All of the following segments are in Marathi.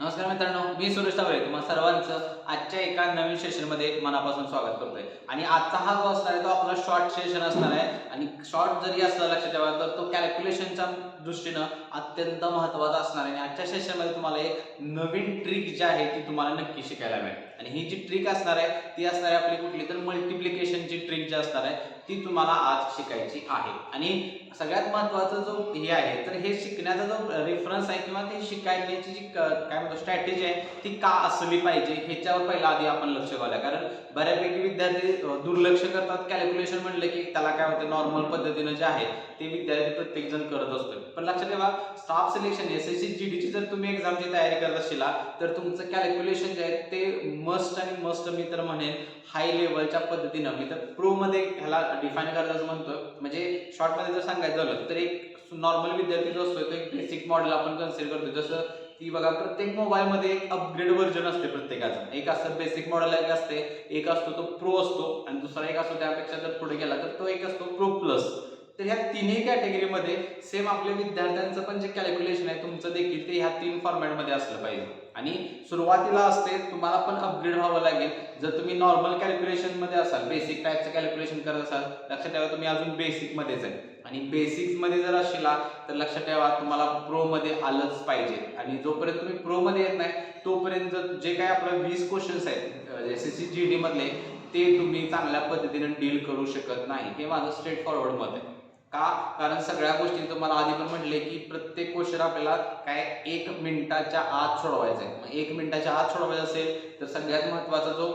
नमस्कार मित्रांनो मी सुरेश तावरे तुम्हाला सर्वांचं आजच्या एका नवीन सेशनमध्ये मनापासून स्वागत करतोय. आणि आजचा हा जो असणार आहे तो आपला शॉर्ट सेशन असणार आहे. आणि शॉर्ट जरी असला लक्षात ठेवा तर तो कॅल्क्युलेशनच्या दृष्टीनं अत्यंत महत्त्वाचा असणार आहे. आणि आजच्या सेशनमध्ये तुम्हाला एक नवीन ट्रिक जी आहे ती तुम्हाला नक्की शिकायला मिळेल. आणि ही जी ट्रिक असणार आहे ती असणार आहे आपली कुठली तर मल्टिप्लिकेशनची ट्रिक जी असणार आहे ती तुम्हाला आज शिकायची आहे. आणि सगळ्यात महत्त्वाचा जो हे आहे तर हे शिकण्याचा जो रेफरन्स आहे किंवा ते शिकायची जी काय म्हणतो स्ट्रॅटेजी आहे ती का असली पाहिजे ह्याच्यावर पहिला आधी आपण लक्ष घालूया. कारण बऱ्यापैकी विद्यार्थी दुर्लक्ष करतात. कॅल्क्युलेशन म्हणलं की त्याला काय होतं नॉर्मल पद्धतीनं जे आहे ते विद्यार्थी प्रत्येक जण करत असतो पण लक्षात ठेवा staff selection S S C G डीची जर तुम्ही एक्झामची तयारी करत असेल तर तुमचं कॅल्क्युलेशन जे आहे ते मस्ट आणि मस्ट मी तर म्हणेन हाय लेवलच्या पद्धतीनं. मी तर प्रोमध्ये ह्याला डिफाईन करायचं म्हणतो म्हणजे शॉर्टमध्ये जर सांगायचं झालं तर एक नॉर्मल विद्यार्थी जो असतो तो एक बेसिक मॉडेल आपण कन्सिडर करतो जसं की बघा प्रत्येक मोबाईलमध्ये एक अपग्रेड व्हर्जन असते प्रत्येकाचं. एक असतं बेसिक मॉडेल एक असते एक असतो तो प्रो असतो आणि दुसरा एक असतो त्यापेक्षा जर पुढे गेला तर तो एक असतो प्रो प्लस तर ह्या तिन्ही कॅटेगरीमध्ये सेम आपल्या विद्यार्थ्यांचं पण जे कॅल्क्युलेशन आहे तुमचं देखील ते ह्या तीन फॉर्मॅटमध्ये असलं पाहिजे. आणि सुरुवातीला असते तुम्हाला पण अपग्रेड व्हावं लागेल. जर तुम्ही नॉर्मल कॅल्क्युलेशनमध्ये असाल बेसिक टाईपचं कॅल्क्युलेशन करत असाल लक्षात ठेवा तुम्ही अजून बेसिक मध्येच आहे. आणि बेसिक्समध्ये जर असला तर लक्षात ठेवा तुम्हाला प्रो मध्ये आलंच पाहिजे. आणि जोपर्यंत तुम्ही प्रो मध्ये येत नाही तोपर्यंत जे काही आपलं वीस क्वेश्चन्स आहेत S S C G D मधले ते तुम्ही चांगल्या पद्धतीने डील करू शकत नाही. हे माझं स्ट्रेट फॉरवर्ड मत आहे. का? कारण सगळ्या गोष्टी तुम्हाला आधी पण म्हटले की प्रत्येक क्वेश्चन आपल्याला काय एक मिनिटाच्या आत सोडवायचा आहे मग एक मिनिटाच्या आत सोडवायचा असेल तर सगळ्यात महत्त्वाचा जो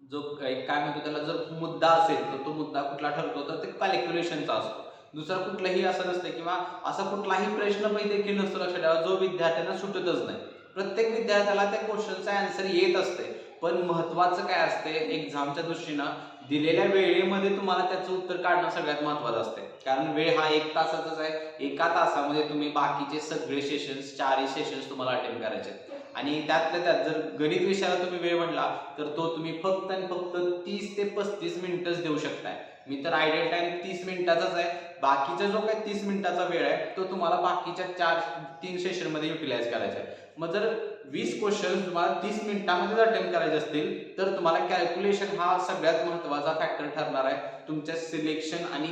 जो काय काय म्हणतो त्याला जर मुद्दा असेल तर तो मुद्दा कुठला ठरतो तर ते कॅल्क्युलेशनचा असतो. दुसरं कुठलंही असं नसतं किंवा असा कुठलाही प्रश्न पण देखील नसतो लक्षात ठेवा जो विद्यार्थ्यांना सुटतच नाही. प्रत्येक विद्यार्थ्याला त्या क्वेश्चनचा आन्सर येत असते. पण महत्वाचं काय असते एक्झामच्या दृष्टीनं दिलेल्या वेळेमध्ये तुम्हाला त्याचं उत्तर काढणं सगळ्यात महत्वाचं असते. कारण वेळ हा एक तासाचाच आहे. एका तासामध्ये तुम्ही बाकीचे सगळे सेशन्स चारही सेशन्स तुम्हाला अटेंड करायचे आणि त्यातल्या त्यात जर गणित विषयाला तुम्ही वेळ म्हटला तर तो तुम्ही फक्त आणि फक्त तीस ते पस्तीस मिनिटच देऊ शकताय. मी तर आयडियल टाइम तीस मिनिटाचाच आहे. बाकीचा जो काही तीस मिनिटाचा वेळ आहे तो तुम्हाला बाकीच्या चार तीन सेशनमध्ये युटिलाइज करायचा आहे. मग जर वीस क्वेश्चन तुम्हाला तीस मिनिटामध्ये अटेम्प्ट करायचे असतील तर तुम्हाला कॅल्क्युलेशन हा सगळ्यात महत्त्वाचा फॅक्टर ठरणार आहे. तुमच्या सिलेक्शन आणि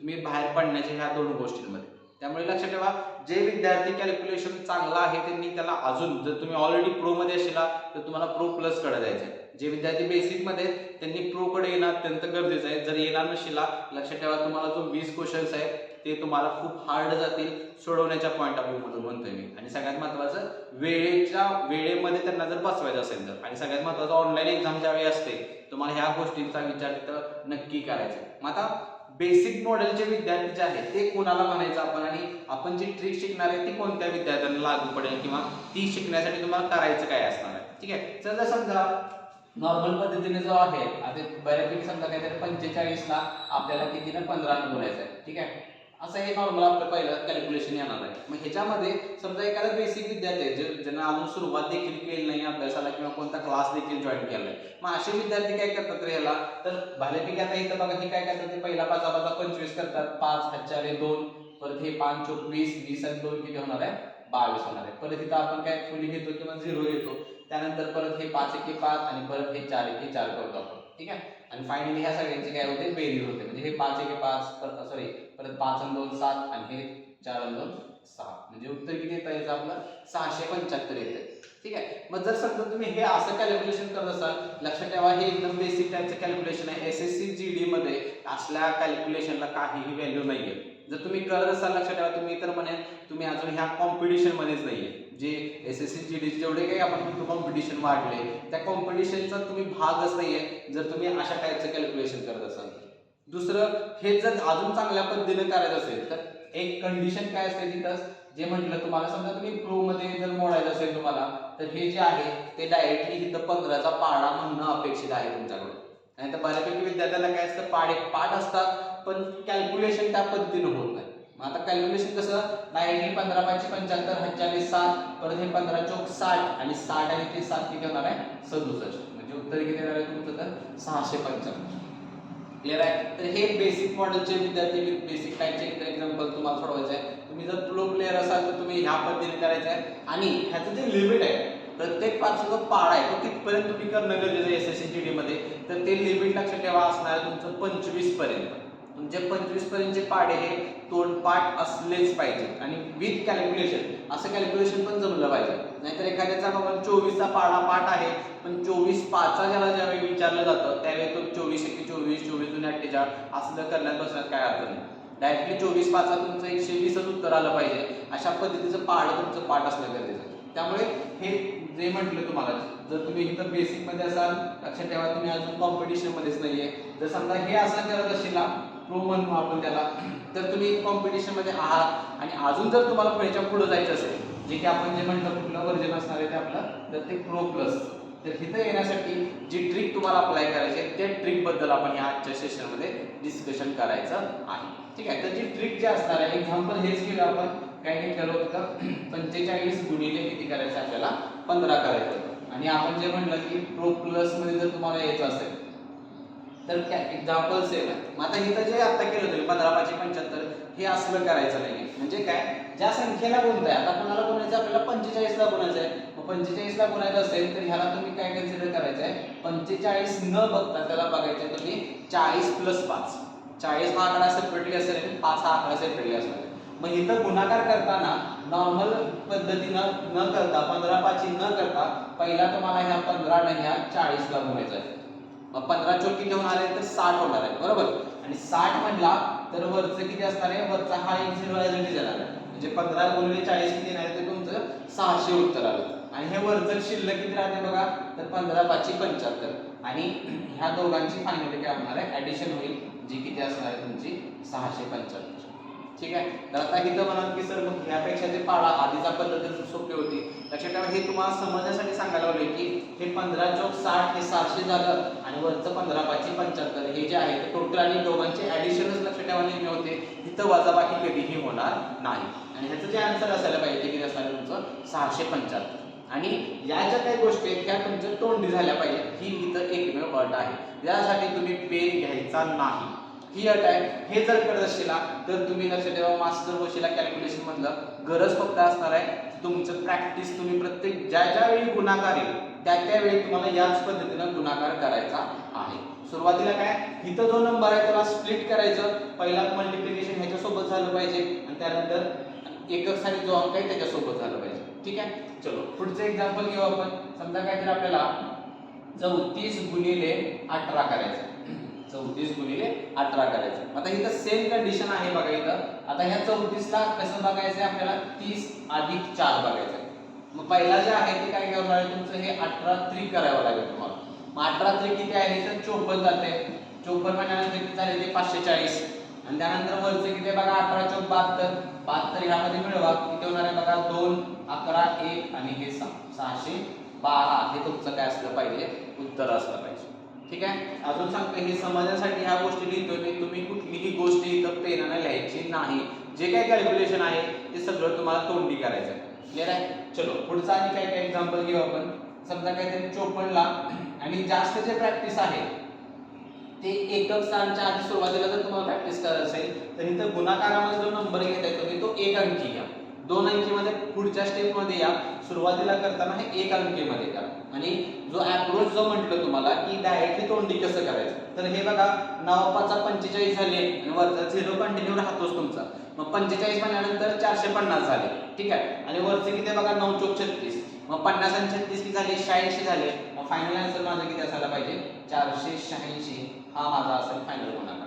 तुम्ही बाहेर पडण्याच्या ह्या दोन गोष्टींमध्ये. त्यामुळे लक्षात ठेवा जे विद्यार्थी कॅल्क्युलेशन चांगला आहे त्यांनी त्याला अजून जर तुम्ही ऑलरेडी प्रो मध्ये असेला तर तुम्हाला प्रो प्लसकडे जायचं आहे जे विद्यार्थी बेसिकमध्ये त्यांनी प्रो कडे येणं अत्यंत गरजेचं आहे. जर येणार नशिला लक्षात ठेवा तुम्हाला जो वीस क्वेश्चन्स आहे ते तुम्हाला खूप हार्ड जातील सोडवण्याच्या पॉईंट ऑफ व्ह्यूमधून म्हणतोय मी. आणि सगळ्यात महत्वाचं वेळेच्या वेळेमध्ये त्यांना जर बसवायचं असेल तर. आणि सगळ्यात महत्वाचं ऑनलाईन एक्झाम ज्यावेळी असते तुम्हाला ह्या गोष्टींचा विचार तिथं नक्की करायचा मग आता बेसिक मॉडेलचे विद्यार्थी जे आहेत ते कोणाला म्हणायचं आपण? आणि आपण जी ट्रिक शिकणार आहे ती कोणत्या विद्यार्थ्यांना लागू पडेल? किंवा ती शिकण्यासाठी तुम्हाला करायचं काय असणार आहे? ठीक आहे? तर जर समजा नॉर्मल पद्धतीने जो आहे आता बऱ्यापैकी समजा काहीतरी पंचेचाळीसला आपल्याला कितीनं पंधरा बोलायचं आहे ठीक आहे? असं हे नॉर्मल आपलं पहिलं कॅल्क्युलेशन येणार आहे. मग ह्याच्यामध्ये समजा एखादा बेसिक विद्यार्थी आहे जे ज्यांना अजून सुरुवात देखील केली नाही अभ्यासाला किंवा कोणता क्लास देखील जॉईन केला नाही मग असे विद्यार्थी काय करतात रे याला? तर भालेपैकी आता इथं बघा हे काय करतात ते पहिला पाच पाचा पंचवीस करतात. पाच हजार दोन. परत हे पाच चोवीस वीस आणि दोन किती होणार आहे? बावीस होणार आहे. परत इथं आपण काय फुली घेतो किंवा झिरो घेतो. त्यानंतर परत हे पाच एके पाच आणि परत हे चार एके चार करतो आपण. ठीक आहे? आणि फायनली ह्या सगळ्यांची काय होते? बेरीज होते. म्हणजे हे पाच एक पाच परत सॉरी परत पाच आणि दोन सात आणि हे चार आणि दोन सहा. म्हणजे उत्तर किती येतं याचं आपलं? सहाशे पंच्याहत्तर येते. ठीक आहे? मग जर समजा तुम्ही हे असं कॅल्क्युलेशन करत असाल लक्षात ठेवा हे एकदम बेसिक टाईपचं कॅल्क्युलेशन आहे. S S C G D मध्ये असल्या कॅल्क्युलेशनला काहीही व्हॅल्यू नाहीये. जर तुम्ही करत असाल लक्षात ठेवा तुम्ही तर म्हणे तुम्ही अजून ह्या कॉम्पिटिशन मध्येच नाहीये. जे S S C G D जेवढे काही आपण कॉम्पिटिशन वाढले त्या कॉम्पिटिशनचा तुम्ही भागच नाहीये जर तुम्ही अशा टाईपचं कॅल्क्युलेशन करत असाल. दुसरं हे जर अजून चांगल्या पद्धतीने करायचं असेल तर एक कंडिशन काय असते तिथं? जे म्हटलं तुम्हाला समजा तुम्ही प्रो मध्ये जर मोडायचं असेल तुम्हाला तर हे जे आहे ते डायरेक्टली इथं पंधराचा पाडा म्हणणं अपेक्षित आहे तुमच्याकडून. नाही तर बऱ्यापैकी विद्यार्थ्यांना काय असतं पाडे पाठ असतात पण कॅल्क्युलेशन त्या पद्धतीनं होत नाही. मग आता कॅल्क्युलेशन कसं? डायरेक्टली पंधरा पाचशे पंच्याहत्तर हजारे सात परत हे पंधरा चौक साठ आणि साठ आणि ते सात किती होणार आहे? सदुसष्ट. म्हणजे उत्तर किती येणार आहे तुमचं तर? सहाशे पंच्याण्णव क्लिअर आहे? तर हे बेसिक मॉडेलचे विद्यार्थी बेसिक टाईपचे एक्झाम्पल तुम्हाला सोडवायचं आहे तुम्ही जर प्रो प्लेअर असाल तर तुम्ही ह्या पद्धतीने करायचं आहे. आणि ह्याचं जे लिमिट आहे प्रत्येक पाचचा जो पाडा आहे तो कितपर्यंत तुम्ही करणं गरजेचं आहे S S C T D मध्ये? तर ते लिमिट लक्षात ठेवा असणार आहे तुमचं पंचवीसपर्यंत तुमचे पंचवीस पर्यंतचे पाडे हे तोंडपाठ असलेच पाहिजे आणि विथ कॅल्क्युलेशन असं कॅल्क्युलेशन पण जमलं पाहिजे. नाहीतर एखाद्याचा बाबा चोवीसचा पाडा पाठ आहे पण चोवीस पाचा ज्याला ज्यावेळी विचारलं जातं त्यावेळी तो चोवीस एक चोवीस चोवीस दोन अठ्ठेचाळ असं करण्यात बसण्यात काय अर्थ नाही. डायरेक्टली चोवीस पाचा तुमचं एकशे वीसच उत्तर आलं पाहिजे. अशा पद्धतीचं पाड तुमचं पाठ असणं गरजेचं आहे. त्यामुळे हे जे म्हटलं तुम्हाला जर तुम्ही इथं बेसिकमध्ये असाल लक्षात ठेवा तुम्ही अजून कॉम्पिटिशनमध्येच नाही नाहीये. जर समजा हे असं करत असेल प्रो म्हणू आपण त्याला. तर तुम्ही कॉम्पिटिशनमध्ये आहात आणि अजून जर तुम्हाला पुढेच्या पुढं जायचं असेल जे की आपण जे म्हणतो कुठलं वर्जन असणार आहे ते आपलं तर ते प्रो प्लस तर इथं येण्यासाठी जी ट्रिक तुम्हाला अप्लाय करायची आहे त्या ट्रिकबद्दल आपण या आजच्या सेशनमध्ये डिस्कशन करायचं आहे. ठीक आहे? तर जी ट्रिक जी असणार आहे एक्झाम्पल हेच केलं आपण. काय घेतलेलं होतं. पंचेचाळीस गुणिले किती करायचं आपल्याला? पंधरा करायचं होतं. आणि आपण जे म्हणलं की प्रो प्लसमध्ये जर तुम्हाला यायचं असेल तर एक्झाम्पल सेम आहे. मग आता इथं जे आता केलं होतं पंधरा पाचशे पंच्याहत्तर हे असलं करायचं नाही म्हणजे काय? ज्या संख्येला गुणताय आता कोणाला गुणायचं आपल्याला पंचेचाळीसला गुणायचं आहे. मग पंचेचाळीसला गुणायचं असेल तर ह्याला तुम्ही काय कन्सिडर करायचं आहे? पंचेचाळीस न बघता त्याला बघायचं आहे तुम्ही चाळीस प्लस पाच. चाळीस हा आकडा सेपरेटली असेल आणि पाच हा आकडा सेपरेटली असेल. मग इथं गुणाकार करताना नॉर्मल पद्धतीनं न करता पंधरा पाची न करता पहिला तुम्हाला ह्या पंधरा ह्या चाळीसला गुणायचं आहे. मग पंधरा चोट किती होणार आहे तर साठ होणार आहे बरोबर? आणि साठ म्हणला तर वरचं किती असणार आहे? वरचा हा एक झिरो जाणार आहे. म्हणजे पंधरा गुणिले चाळीस किती येणार आहे? ते तुमचं सहाशे उत्तर आलं. आणि हे वरचं शिल्लक किती राहते बघा? तर पंधरा पाचशे पंच्याहत्तर. आणि ह्या दोघांची फायनली काय होणार आहे ऍडिशन होईल जी किती असणार आहे तुमची? सहाशे पंच्याहत्तर. ठीक आहे? तर आता इथं म्हणाल की सर मग ह्यापेक्षा जे पाळा आधीचा पद्धत सोपी होती. लक्षात ठेवा हे तुम्हाला समजण्यासाठी सांगायला लावले की हे पंधरा चौक साठ हे सहाशे झालं आणि वरचं पंधरा पाचशे पंच्याहत्तर हे जे आहे ते टोटल आणि दोघांचे ऍडिशनच लक्षात ठेवा नेहमी होते. इथं वजाबाकी कधीही होणार नाही. आणि ह्याचं जे आन्सर असायला पाहिजे किती असणार तुमचं? सहाशे पंच्याहत्तर. आणि या ज्या काही गोष्टी आहेत त्या तुमच्या तोंडी झाल्या पाहिजे ही इथं एकमेव अट आहे. यासाठी तुम्ही पेन घ्यायचा नाही. ही टाइम हे जर करत असशीला तर तुम्ही लक्षात ठेवा मास्टर होशीला कॅल्क्युलेशन मधलं. गरज फक्त असणार आहे तुमचं प्रॅक्टिस तुम्ही प्रत्येक ज्या ज्या वेळी गुणाकार येईल त्या त्यावेळी तुम्हाला याच पद्धतीनं गुणाकार करायचा आहे. सुरुवातीला काय इथं जो नंबर आहे त्याला स्प्लिट करायचं. पहिला मल्टिप्लिकेशन ह्याच्यासोबत झालं पाहिजे. आणि त्यानंतर एकक सारी जो अंक आहे त्याच्यासोबत झालं पाहिजे. ठीक आहे? चलो पुढचं एक्झाम्पल घेऊ आपण. समजा काहीतरी आपल्याला चौतीस गुणिले अठरा करायचं चौतीस गुणिले अठरा करायचं. आता इथं सेम कंडिशन आहे बघा इथं. आता ह्या चौतीसला कसं बघायचं आहे आपल्याला? तीस अधिक चार बघायचं आहे मग पहिला जे आहे ते काय करावं लागेल तुमचं? हे अठरा त्रिक करावं लागेल तुम्हाला. मग अठरा त्रिक किती आहे? तर चोपन्न जाते. चोपन्न महिन्यानंतर किती झाले? ते पाचशे चाळीस आणि त्यानंतर वरचं किती बघा? अठरा चौक बहात्तर. बहात्तर ह्यामध्ये मिळवा. किती होणार आहे बघा? दोन अकरा एक आणि हे सहा. सहाशे बारा. हे तुमचं काय असलं पाहिजे? उत्तर असलं पाहिजे. ठीक आहे? अजून सांगतो हे समजण्यासाठी ह्या गोष्टी लिहितोय मी. तुम्ही कुठलीही गोष्ट इथं पेनाने लिहायची नाही. जे काही कॅल्क्युलेशन आहे ते सगळं तुम्हाला तोंडी करायचं आहे. क्लिअर आहे? चलो पुढचा आणि काय काय एक्झाम्पल घेऊ आपण? समजा काहीतरी चोपन्नला आणि जास्त जे प्रॅक्टिस आहे ते एकक स्थानच्या आधी सुरुवातीला जर तुम्हाला प्रॅक्टिस करायचं असेल तर इथं गुणाकारामध्ये जो नंबर घेत आहे तुम्ही तो एक अंकी घ्या. दोन अंकीमध्ये पुढच्या स्टेपमध्ये या. सुरुवातीला करताना हे एक अंकीमध्ये करा. आणि जो अप्रोच जो म्हटलं तुम्हाला की डायरेक्टली तोंडी कसं करायचं? तर हे बघा नऊ पाचा पंचेचाळीस झाले आणि वरचा झिरो कंटिन्यू राहतोच तुमचा. मग पंचेचाळीस म्हणल्यानंतर चारशे पन्नास झाले. ठीक आहे? आणि वरचे किती बघा? नऊ चौक छत्तीस. मग पन्नास आणि छत्तीस किती झाले? शहाऐंशी झाले. मग फायनल आन्सर माझा किती असायला पाहिजे? चारशे शहाऐंशी. हा माझा असेल फायनल होणार.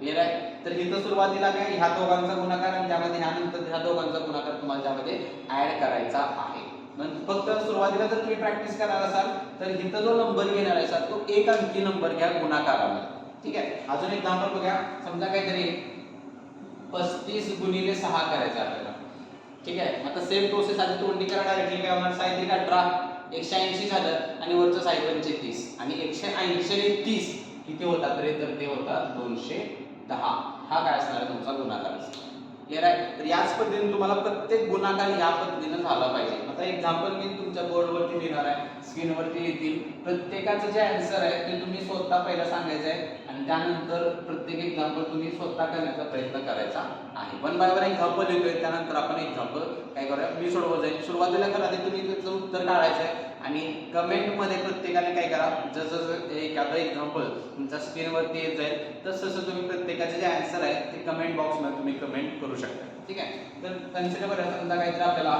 क्लिअर आहे? तर इथं सुरुवातीला काय ह्या दोघांचा गुणाकार आणि त्यामध्ये ह्यानंतर ह्या दोघांचा गुणाकार तुम्हाला त्यामध्ये ऍड करायचा आहे. फक्त सुरुवातीला जर तुम्ही प्रॅक्टिस करणार असाल तर इथं जो नंबर घेणार असाल तो एक अंकी नंबर घ्या गुणाकाराला ठीक आहे? अजून एक नंबर बघा समजा काहीतरी पस्तीस गुणिले सहा करायचं आपल्याला. ठीक आहे? आता सेम प्रोसेस आधी तोंडी करा डायरेक्टली काय होणार? साहित्य अठरा एकशे ऐंशी झालं आणि वरचं साहित्य तीस आणि एकशे ऐंशी आणि तीस. किती होतात रे? तर ते होतात दोनशे दहा. हा काय असणार आहे तुमचा गुणाकार? क्लिअर आहे तर याच पद्धतीने तुम्हाला प्रत्येक गुणाकार या पद्धतीनं झाला पाहिजे. आता एक्झाम्पल मी तुमच्या बोर्डवरती लिहिणार आहे. स्क्रीनवरती येतील. प्रत्येकाचं जे आन्सर आहे ते तुम्ही स्वतः पहिला सांगायचं आहे. आणि त्यानंतर प्रत्येक एक्झाम्पल तुम्ही स्वतः करण्याचा प्रयत्न करायचा आहे. वन बाय वन एक्झाम्पल लिहितोय त्यानंतर आपण एक्झाम्पल काय करूया? मी सोडवत जाईल. सुरुवातीला करा ते तुम्ही त्याचं उत्तर काढायचं आहे आणि कमेंटमध्ये प्रत्येकाने काय करा? जसं जसं एखादं एक्झाम्पल तुमच्या स्क्रीनवरती येत जाईल तसं तसं तुम्ही प्रत्येकाचे जे आन्सर आहे ते कमेंट बॉक्समध्ये तुम्ही कमेंट करू शकता. ठीक आहे? तर कन्सिडर करायचं समजा काहीतरी आपल्याला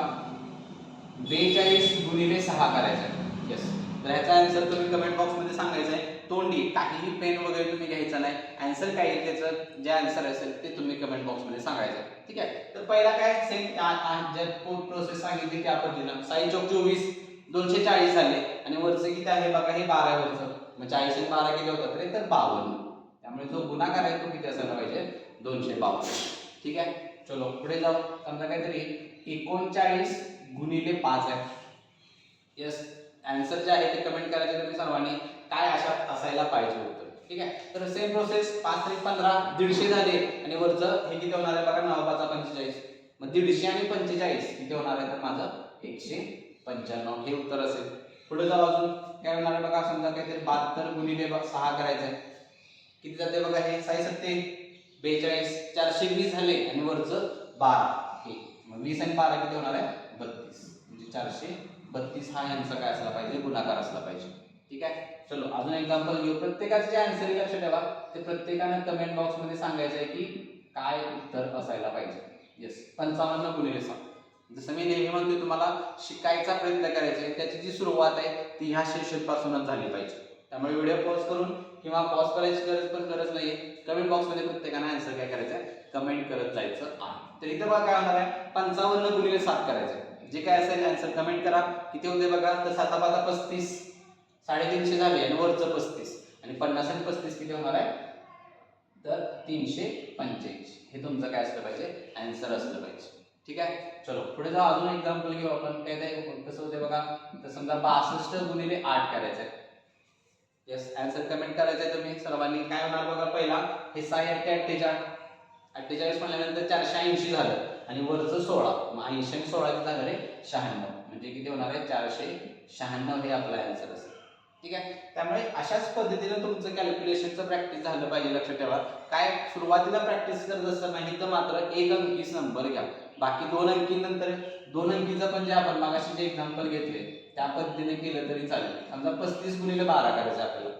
बेचाळीस गुणिले सहा करायचं आहे येस तर ह्याचा आन्सर तुम्ही कमेंट बॉक्समध्ये सांगायचं आहे. तोंडी काहीही पेन वगैरे तुम्ही घ्यायचं नाही. आन्सर काय येईल त्याचं? जे आन्सर असेल ते तुम्ही कमेंट बॉक्समध्ये सांगायचं. ठीक आहे? तर पहिला काय? सेम जे प्रोसेस सांगितली त्या पद्धतीनं साई चौक चोवीस दोनशे चाळीस झाले. आणि वरचं किती आहे बघा? हे बारा वरचं. मग चाळीस आणि बारा किती होतात रे? तर बावन्न. त्यामुळे जो गुणाकार आहे तो किती असायला पाहिजे? दोनशे बावन्न. ठीक आहे? चलो पुढे जाऊ. समजा काहीतरी एकोणचाळीस गुणिले पाच आहे. येस आन्सर जे आहे ते कमेंट करायचे तुम्ही सर्वांनी. काय अशा असायला पाहिजे होतं? ठीक आहे? तर सेम प्रोसेस पाच ते पंधरा दीडशे झाले आणि वरचं हे किती होणार आहे बघा नऊ पाच पंचेचाळीस. मग दीडशे आणि पंचेचाळीस किती होणार आहे तर माझं एकशे पंच्याण्णव. हे उत्तर असेल. पुढे जाऊ अजून. काय होणार आहे बघा समजा काहीतरी बहात्तर गुणिले सहा करायचं आहे. किती जाते बघा हे? साई सत्ते बेचाळीस चारशे वीस झाले आणि वरचं बारा. हे. मग वीस आणि बारा किती होणार आहे? बत्तीस. म्हणजे चारशे बत्तीस हा यांचा काय असला पाहिजे? गुणाकार असला पाहिजे. ठीक आहे? चलो अजून एक्झाम्पल घेऊ. प्रत्येकाचे जे आन्सर लक्ष ठेवा. ते प्रत्येकानं कमेंट बॉक्समध्ये सांगायचं आहे की काय उत्तर असायला पाहिजे. येस पंचावन्न गुणिले सहा जसं मी नेहमी म्हणतो तुम्हाला शिकायचा प्रयत्न करायचा आहे. त्याची जी सुरुवात आहे ती ह्या सेशन पासूनच झाली पाहिजे. त्यामुळे व्हिडिओ पॉज करून किंवा पॉज करायची गरज पण गरज नाहीये. कमेंट बॉक्समध्ये प्रत्येकाने आन्सर काय करायचं आहे? कमेंट करत जायचं आहे. तर इथे बघा काय होणार आहे. पंचावन्न गुणिले सात करायचं जे काय असेल आन्सर कमेंट करा. किती होते बघा? तर साता पाता पस्तीस. साडेतीनशे झाले आणि वरचं पस्तीस. आणि पन्नास आणि पस्तीस किती होणार आहे? तर तीनशे पंच्याऐंशी हे तुमचं काय असलं पाहिजे? आन्सर असलं पाहिजे. ठीक आहे? चलो पुढे जाऊ. अजून एक्झाम्पल घेऊ आपण. काय ते? कसं होते बघा. तर समजा बासष्ट गुणिले आठ करायचं आहे येस आन्सर कमेंट करायचं आहे तुम्ही सर्वांनी. काय होणार बघा पहिला? हे सहा अठ्ठे अठ्ठेचाळीस. अठ्ठेचाळीस म्हणल्यानंतर चारशे ऐंशी झालं. आणि वरचं सोळा. मग ऐंशी आणि सोळा झालं रे शहाण्णव. म्हणजे किती होणार आहे? चारशे शहाण्णव हे आपला आन्सर असेल. ठीक आहे? त्यामुळे अशाच पद्धतीनं तुमचं कॅल्क्युलेशनचं प्रॅक्टिस झालं पाहिजे लक्षात ठेवा. काय सुरुवातीला प्रॅक्टिस करत असताना नाही तर मात्र एक अंकीच नंबर घ्या. बाकी दोन अंकी नंतर दोन अंकीचं पण जे आपण मागाशी जे एक्झाम्पल घेतले त्या पद्धतीने केलं तरी चालेल. समजा पस्तीस गुणिले बारा करायचं आपल्याला.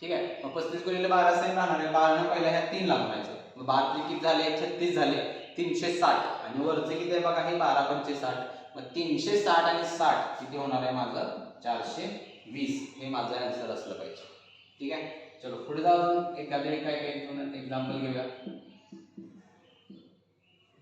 ठीक आहे? मग पस्तीस गुणिले बारा सेम राहणार बारा बारानं पहिल्या ह्या तीन लागवायचं मग बारा किती झाले? छत्तीस झाले. तीनशे साठ. आणि वरचे किती आहे बघा? हे बारा पंचे साठ मग तीनशे साठ आणि साठ किती होणार आहे माझं? चारशे वीस हे माझं आन्सर असलं पाहिजे. ठीक आहे? चलो पुढे जाऊन एखाद्या काय काय एक्झाम्पल घेऊया.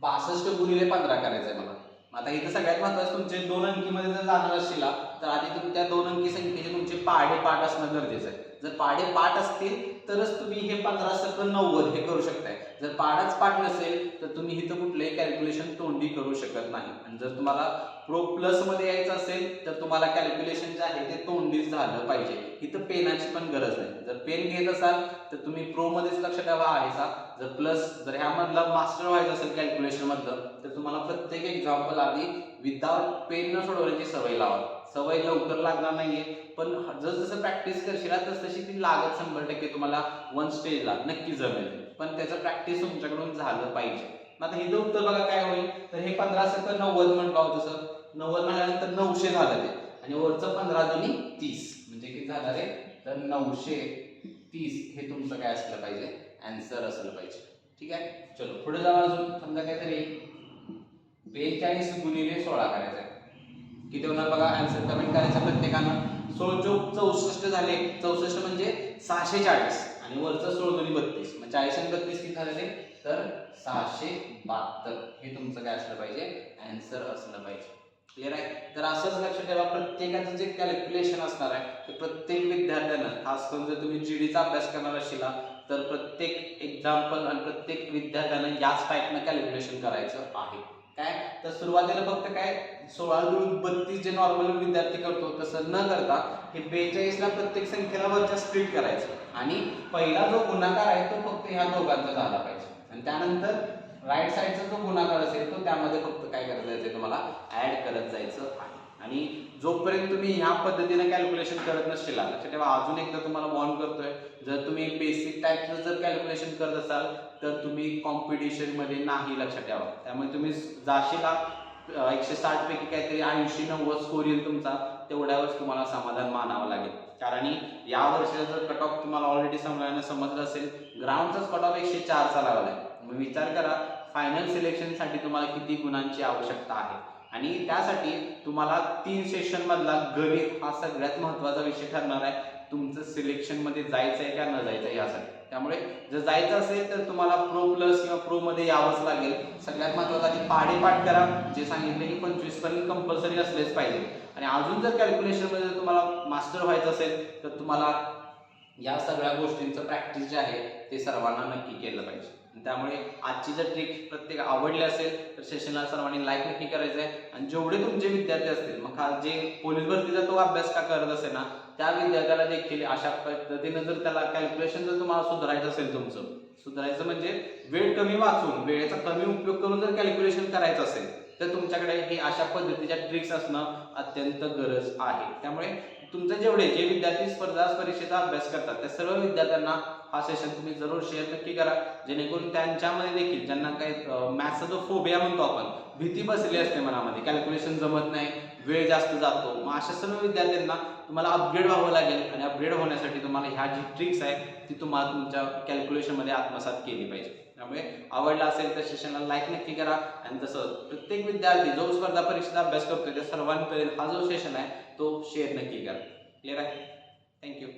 बासष्ट गुणिले पंधरा करायचं आहे मला. आता इथं सगळ्यात महत्वाचं तुमचे दोन अंकीमध्ये जर जाणार असतील तर आधी तुम्ही त्या दोन अंकी संख्येचे तुमचे पाढे पाठ असणं गरजेचं आहे. जर पाढे पाठ असतील तरच तुम्ही हे पंधरा सकल नव्वद हे करू शकताय. जर पाढाच पाठ नसेल तर तुम्ही इथं कुठलंही कॅल्क्युलेशन तोंडी करू शकत नाही. आणि जर तुम्हाला प्रो प्लसमध्ये यायचं असेल तर तुम्हाला कॅल्क्युलेशन जे आहे ते तोंडीच झालं पाहिजे. इथं पेनाची पण गरज नाही. जर पेन घेत असाल तर तुम्ही प्रो मध्येच लक्ष ठेवा आहे सा जर प्लस जर ह्यामधला मास्टर व्हायचं असेल कॅल्क्युलेशन मधलं तर तुम्हाला प्रत्येक एक्झाम्पल आधी विदाउट पेन न सोडवण्याची सवय लावा. सवय लवकर लागणार नाहीये. पण जस जसं प्रॅक्टिस करशील तस तशी ती लागत शंभर टक्के तुम्हाला वन स्टेजला नक्की जमेल. पण त्याचं प्रॅक्टिस तुमच्याकडून झालं पाहिजे. आता हे उत्तर बघा काय होईल? तर हे पंधरा सत्तर नव्वद म्हटलं होतं तसं नव्वद म्हणल्यानंतर नऊशे झालं ते. आणि वरचं पंधरा दोन्ही तीस. म्हणजे किती झालं रे? तर नऊशे तीस हे तुमचं काय असलं पाहिजे? अँसर असलं पाहिजे. ठीक आहे? चलो पुढे जाऊ अजून. समजा काहीतरी. बेचाळीस गुणिले सोळा करायचं आहे. किती होणार बघा? आन्सर कमेंट करायचं प्रत्येकानं. सोळ चौक चौसष्ट झाले. चौसष्ट म्हणजे सहाशे चाळीस. आणि वरचं सोळ दोन्ही बत्तीस. मग चाळीस आणि बत्तीस किती झालेले तर सहाशे बहात्तर. हे तुमचं काय असलं पाहिजे? अँसर असलं पाहिजे. क्लिअर आहे? तर असंच लक्षात ठेवा. प्रत्येकाचं जे कॅल्क्युलेशन असणार आहे ते प्रत्येक विद्यार्थ्यांना खास करून जर तुम्ही जीडीचा अभ्यास करणार असाल तर प्रत्येक एक्झाम्पल आणि प्रत्येक विद्यार्थ्यानं याच टाईपनं कॅल्क्युलेशन करायचं आहे. काय? तर सुरुवातीला फक्त काय? सोळा गुण बत्तीस जे नॉर्मल विद्यार्थी करतो तसं न करता हे बेचाळीसला प्रत्येक संख्येला वरच्या स्प्लिट करायचं. आणि पहिला जो गुणाकार आहे तो फक्त ह्या दोघांचा झाला पाहिजे. आणि त्यानंतर राईट साईडचा जो गुणाकार असेल तो त्यामध्ये फक्त काय करत जायचं तुम्हाला? ऍड करत जायचं आहे. आणि जोपर्यंत तुम्ही ह्या पद्धतीने कॅल्क्युलेशन करत नसेल लक्षात ठेवा अजून एकदा तुम्हाला वॉर्न करतोय जर तुम्ही बेसिक टाईपचं जर कॅल्क्युलेशन करत असाल तर तुम्ही कॉम्पिटिशनमध्ये नाही लक्षात ठेवा. त्यामुळे तुम्ही जाशीला एकशे साठ पैकी काहीतरी ऐंशी नव्वद स्कोर येईल तुमचा. तेवढ्यावरच तुम्हाला समाधान मानावं लागेल. कारण या वर्षीचा जर कट ऑफ तुम्हाला ऑलरेडी समजायला समजलं असेल ग्राउंडचाच कट ऑफ एकशे चारचा लागला आहे. मग विचार करा फायनल सिलेक्शनसाठी तुम्हाला किती गुणांची आवश्यकता आहे? आणि त्यासाठी तुम्हाला तीन सेशन मधला गणित हा सगळ्यात महत्त्वाचा विषय ठरणार आहे. तुमचं सिलेक्शनमध्ये जायचं आहे का न जायचं आहे यासाठी. त्यामुळे जर जायचं असेल तर तुम्हाला प्रो प्लस किंवा प्रो मध्ये यावंच लागेल. सगळ्यात महत्वाचं आधी पाढे पाठ करा. जे सांगितले की पंचवीसपर्यंत कंपल्सरी असलेच पाहिजे. आणि अजून जर कॅल्क्युलेशनमध्ये जर तुम्हाला मास्टर व्हायचं असेल तर तुम्हाला या सगळ्या गोष्टींचं प्रॅक्टिस जे आहे ते सर्वांना नक्की केलं पाहिजे. आणि त्यामुळे आजची जर ट्रिक प्रत्येक आवडली असेल तर सेशनला सर्वांनी लाईक नक्की करायचं आहे. आणि जेवढे तुमचे विद्यार्थी असतील मग जे पोलीस भरतीचा तो अभ्यास का करत असेल ना त्या विद्यार्थ्याला देखील अशा पद्धतीनं जर त्याला कॅल्क्युलेशन जर तुम्हाला सुधारायचं असेल तुमचं सुधारायचं म्हणजे वेळ कमी वाचून वेळेचा कमी उपयोग करून जर कॅल्क्युलेशन करायचं असेल तर तुमच्याकडे हे अशा पद्धतीच्या ट्रिक्स असणं अत्यंत गरज आहे. त्यामुळे तुमचे जेवढे जे विद्यार्थी स्पर्धा परीक्षेचा अभ्यास करतात त्या सर्व विद्यार्थ्यांना हा सेशन तुम्ही जरूर शेअर नक्की करा. जेणेकरून त्यांच्यामध्ये देखील ज्यांना काही मॅथ्सचा जो फोबिया म्हणतो आपण भीती बसलेली असते मनामध्ये कॅल्क्युलेशन जमत नाही वेळ जास्त जातो. मग अशा सर्व विद्यार्थ्यांना तुम्हाला अपग्रेड व्हावं लागेल आणि अपग्रेड होण्यासाठी तुम्हाला ह्या जी ट्रिक्स आहे ती तुम्हाला तुमच्या कॅल्क्युलेशनमध्ये आत्मसात केली पाहिजे. त्यामुळे आवडला असेल तर सेशनला लाईक नक्की करा. आणि तसं प्रत्येक विद्यार्थी जो स्पर्धा परीक्षेचा अभ्यास करतोय त्या सर्वांपर्यंत हा जो सेशन आहे तो शेअर नक्की करा. क्लिअर आहे? थँक्यू